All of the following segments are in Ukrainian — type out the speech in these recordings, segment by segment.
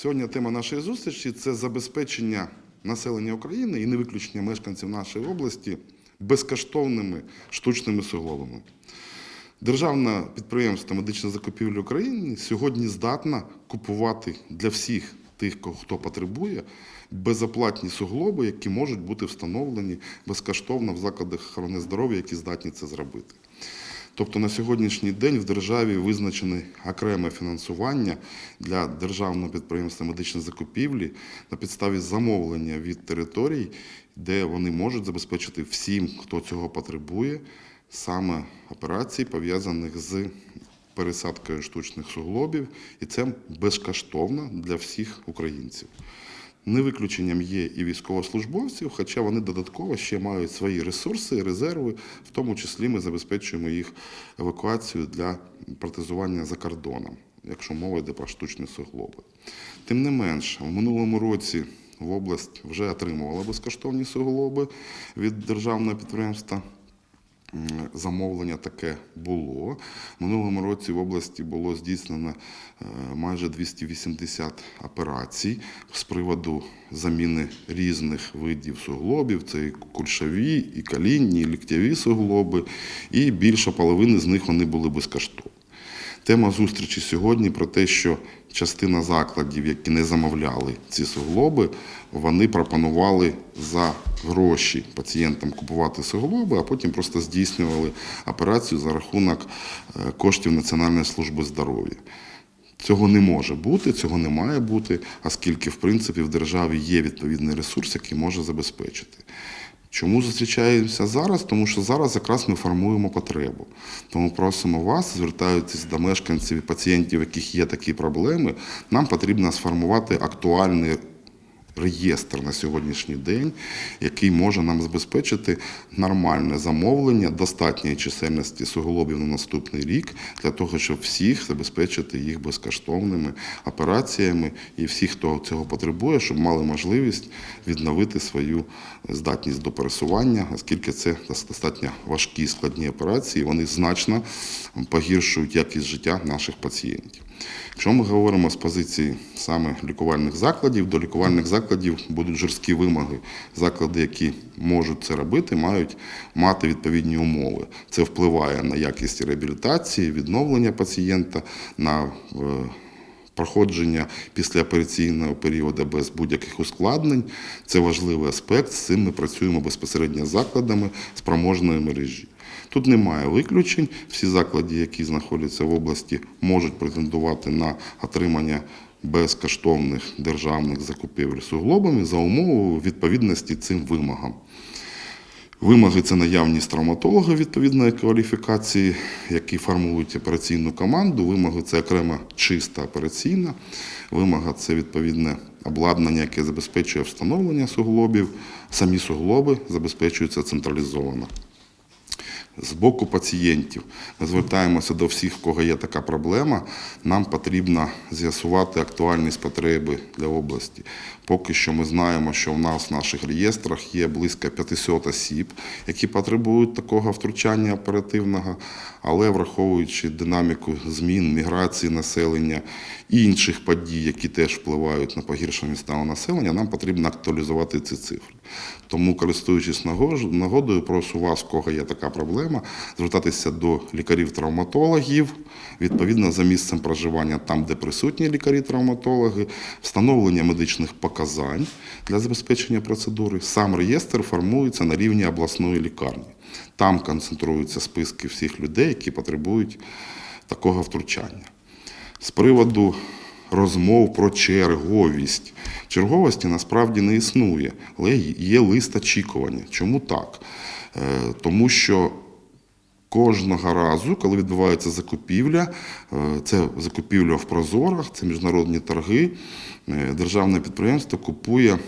Сьогодні тема нашої зустрічі це забезпечення населення України і не виключення мешканців нашої області безкоштовними штучними суглобами. Державне підприємство медичних закупівлі України сьогодні здатна купувати для всіх тих, хто потребує, безоплатні суглоби, які можуть бути встановлені безкоштовно в закладах охорони здоров'я, які здатні це зробити. Тобто на сьогоднішній день в державі визначене окреме фінансування для державного підприємства медичної закупівлі на підставі замовлення від територій, де вони можуть забезпечити всім, хто цього потребує, саме операцій, пов'язаних з пересадкою штучних суглобів, і це безкоштовно для всіх українців. Не виключенням є і військовослужбовців, хоча вони додатково ще мають свої ресурси, резерви, в тому числі ми забезпечуємо їх евакуацію для протезування за кордоном, якщо мова йде про штучні суглоби. Тим не менш, в минулому році в область вже отримувала безкоштовні суглоби від державного підприємства. Замовлення таке було. Минулому році в області було здійснено е, майже 280 операцій з приводу заміни різних видів суглобів. Це і кульшові, і калінні, і ліктєві суглоби, і більше половини з них вони були безкоштовні. Тема зустрічі сьогодні про те, що частина закладів, які не замовляли ці суглоби, вони пропонували за гроші пацієнтам купувати суглоби, а потім просто здійснювали операцію за рахунок е, коштів Національної служби здоров'я. Цього не може бути, цього не має бути, оскільки в принципі в державі є відповідний ресурс, який може забезпечити. Чому зустрічаємося зараз? Тому що зараз якраз ми формуємо потребу. Тому просимо вас, звертаючись до мешканців і пацієнтів, яких є такі проблеми, нам потрібно сформувати актуальний реєстр на сьогоднішній день, який може нам забезпечити нормальне замовлення достатньої чисельності суглобів на наступний рік для того, щоб всіх забезпечити їх безкоштовними операціями, і всі, хто цього потребує, щоб мали можливість відновити свою здатність до пересування, оскільки це достатньо важкі складні операції, вони значно погіршують якість життя наших пацієнтів. Якщо ми говоримо з позиції саме лікувальних закладів, до лікувальних закладів будуть жорсткі вимоги. Заклади, які можуть це робити, мають мати відповідні умови. Це впливає на якість реабілітації, відновлення пацієнта, на е, проходження післяопераційного періоду без будь-яких ускладнень. Це важливий аспект. З цим ми працюємо безпосередньо з закладами спроможної мережі. Тут немає виключень. Всі заклади, які знаходяться в області, можуть претендувати на отримання безкоштовних державних закупівель суглобами за умовою відповідності цим вимогам. Вимоги це наявність травматолога відповідної кваліфікації, які формують операційну команду. Вимоги це окрема чиста операційна. Вимога це відповідне обладнання, яке забезпечує встановлення суглобів. Самі суглоби забезпечуються централізовано. З боку пацієнтів ми звертаємося до всіх, в кого є така проблема. Нам потрібно з'ясувати актуальність потреби для області. Поки що ми знаємо, що в нас в наших реєстрах є близько 500 осіб, які потребують такого втручання оперативного, але враховуючи динаміку змін, міграції населення і інших подій, які теж впливають на погіршення стану населення, нам потрібно актуалізувати ці цифри. Тому, користуючись нагодою, прошу вас, в кого є така проблема, звертатися до лікарів-травматологів, відповідно за місцем проживання, там, де присутні лікарі-травматологи, встановлення медичних показань для забезпечення процедури. Сам реєстр формується на рівні обласної лікарні. Там концентруються списки всіх людей, які потребують такого втручання. З приводу розмов про черговість. Черговості насправді не існує, але є лист очікування. Чому так? Е, Тому що кожного разу, коли відбувається закупівля, е, це закупівля в прозорах, це міжнародні торги, е, державне підприємство купує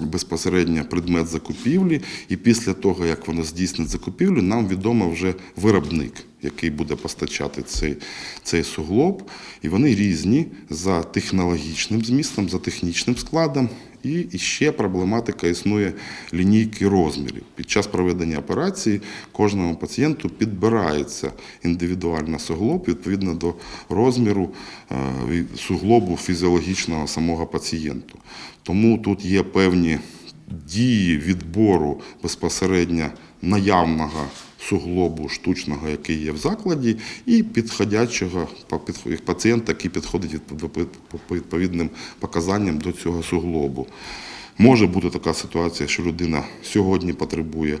безпосередньо предмет закупівлі, і після того, як воно здійснить закупівлю, нам відомо вже виробник, який буде постачати цей, цей суглоб, і вони різні за технологічним змістом, за технічним складом. І ще проблематика існує лінійки розмірів. Під час проведення операції кожному пацієнту підбирається індивідуально суглоб відповідно до розміру е, суглобу фізіологічного самого пацієнту. Тому тут є певні дії відбору безпосередньо наявного суглобу штучного, який є в закладі, і підходячого па- пацієнта, який підходить по відповідним показанням до цього суглобу. Може бути така ситуація, що людина сьогодні потребує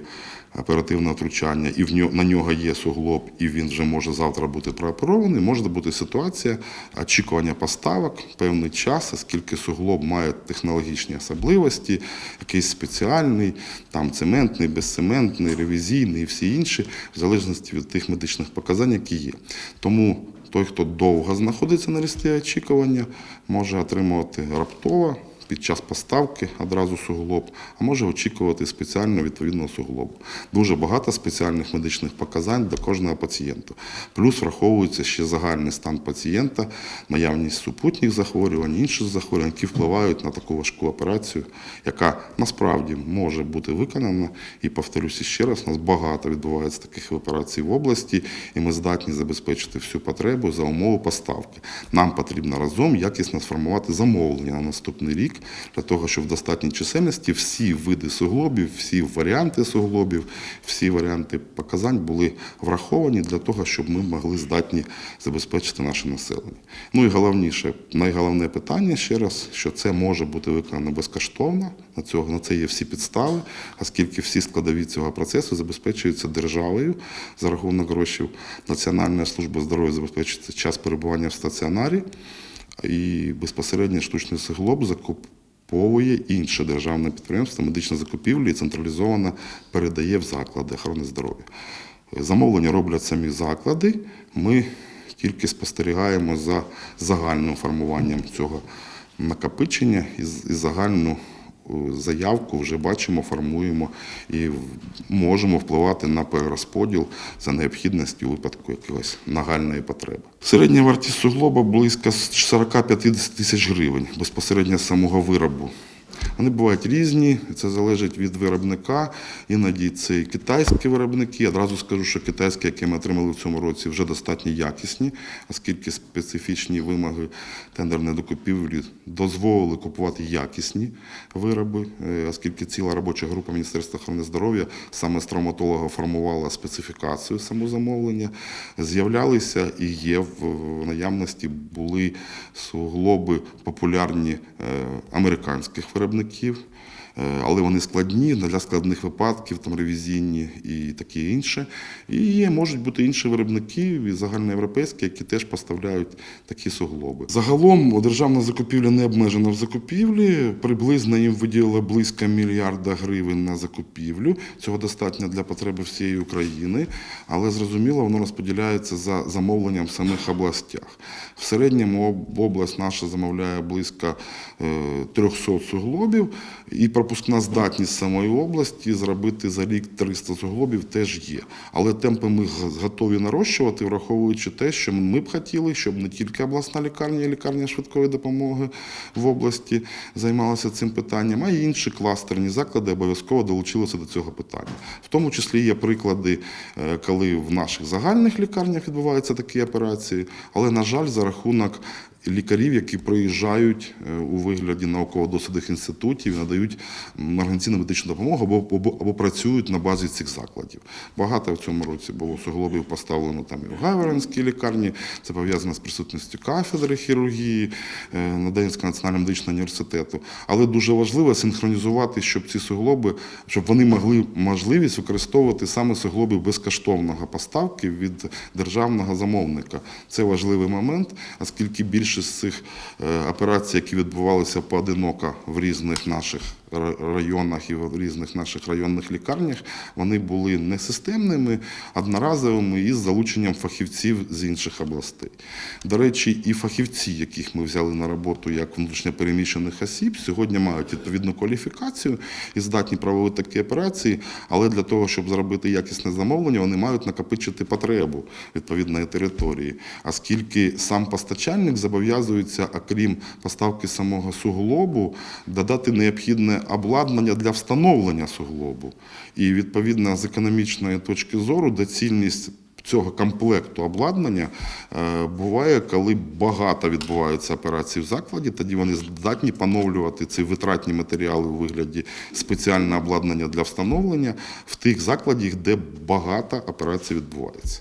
оперативного втручання, і в нього, на нього є суглоб, і він вже може завтра бути прооперований. Може бути ситуація очікування поставок певний час, оскільки суглоб має технологічні особливості, якийсь спеціальний, там цементний, безцементний, ревізійний і всі інші, в залежності від тих медичних показань, які є. Тому той, хто довго знаходиться на листі очікування, може отримувати раптово під час поставки одразу суглоб, а може очікувати спеціально відповідного суглобу. Дуже багато спеціальних медичних показань до кожного пацієнта. Плюс враховується ще загальний стан пацієнта, наявність супутніх захворювань, інших захворювань, які впливають на таку важку операцію, яка насправді може бути виконана. І повторюся ще раз, у нас багато відбувається таких операцій в області, і ми здатні забезпечити всю потребу за умови поставки. Нам потрібно разом якісно сформувати замовлення на наступний рік для того, щоб в достатній чисельності всі види суглобів, всі варіанти суглобів, всі варіанти показань були враховані для того, щоб ми могли здатні забезпечити наше населення. Ну і головніше, найголовне питання ще раз, що це може бути виконано безкоштовно. На цього на це є всі підстави, оскільки всі складові цього процесу забезпечуються державою за рахунок грошей Національної служби здоров'я забезпечується час перебування в стаціонарі і безпосередньо штучний суглоб закуповує інше державне підприємство медична закупівлі і централізовано передає в заклади охорони здоров'я. Замовлення роблять самі заклади. Ми тільки спостерігаємо за загальним формуванням цього накопичення і загальну заявку вже бачимо, формуємо і можемо впливати на перерозподіл за необхідності у випадку якоїсь нагальної потреби. Середня вартість суглоба близько 40-50 тисяч гривень безпосередньо самого виробу. Вони бувають різні, це залежить від виробника. Іноді це і китайські виробники. Одразу скажу, що китайські, які ми отримали в цьому році, вже достатньо якісні, оскільки специфічні вимоги тендерної докупівлі дозволили купувати якісні вироби, е, оскільки ціла робоча група Міністерства охорони здоров'я саме з травматолога формувала специфікацію самозамовлення. З'являлися і є в в наявності були суглоби популярні е, американських виробників. Е, Але вони складні для складних випадків, там ревізійні і таке інше. І можуть бути інші виробники загальноєвропейські, які теж поставляють такі суглоби. Загалом державна закупівля не обмежена в закупівлі. Приблизно їм виділили близько мільярда гривень на закупівлю. Цього достатньо для потреби всієї України, але зрозуміло, воно розподіляється за замовленням в самих областях. В середньому область наша замовляє близько е, 300 суглобів, і пропускна здатність самої області зробити за рік 300 суглобів теж є. Але темпи ми готові нарощувати, враховуючи те, що ми б хотіли, щоб не тільки обласна лікарня і лікарня швидкої допомоги в області займалися цим питанням, а й інші кластерні заклади обов'язково долучилися до цього питання. В тому числі є приклади, е, коли в наших загальних лікарнях відбуваються такі операції, але, на жаль, за рахунок лікарів, які приїжджають е, у вигляді науково-дослідних інститутів надають організаційну медичну допомогу або, або, або працюють на базі цих закладів. Багато в цьому році було суглобів поставлено там і в Гайворонській лікарні. Це пов'язано з присутністю кафедри хірургії е, Наденського національного медичного університету. Але дуже важливо синхронізувати, щоб ці суглоби, щоб вони могли можливість використовувати саме суглоби безкоштовного поставки від державного замовника. Це важливий момент, оскільки більшість з цих е, операцій, які відбувалися поодиноко в різних наших районах і в різних наших районних лікарнях, вони були не системними, одноразовими і з залученням фахівців з інших областей. До речі, і фахівці, яких ми взяли на роботу як внутрішньопереміщених осіб, сьогодні мають відповідну кваліфікацію і здатні проводити такі операції, але для того, щоб зробити якісне замовлення, вони мають накопичити потребу відповідної території. Оскільки сам постачальник зобов'язується, окрім поставки самого суглобу, додати необхідне обладнання для встановлення суглобу. І відповідно з економічної точки зору доцільність цього комплекту обладнання е, буває, коли багато відбуваються операцій в закладі, тоді вони здатні поновлювати ці витратні матеріали у вигляді спеціального обладнання для встановлення в тих закладах, де багато операцій відбувається.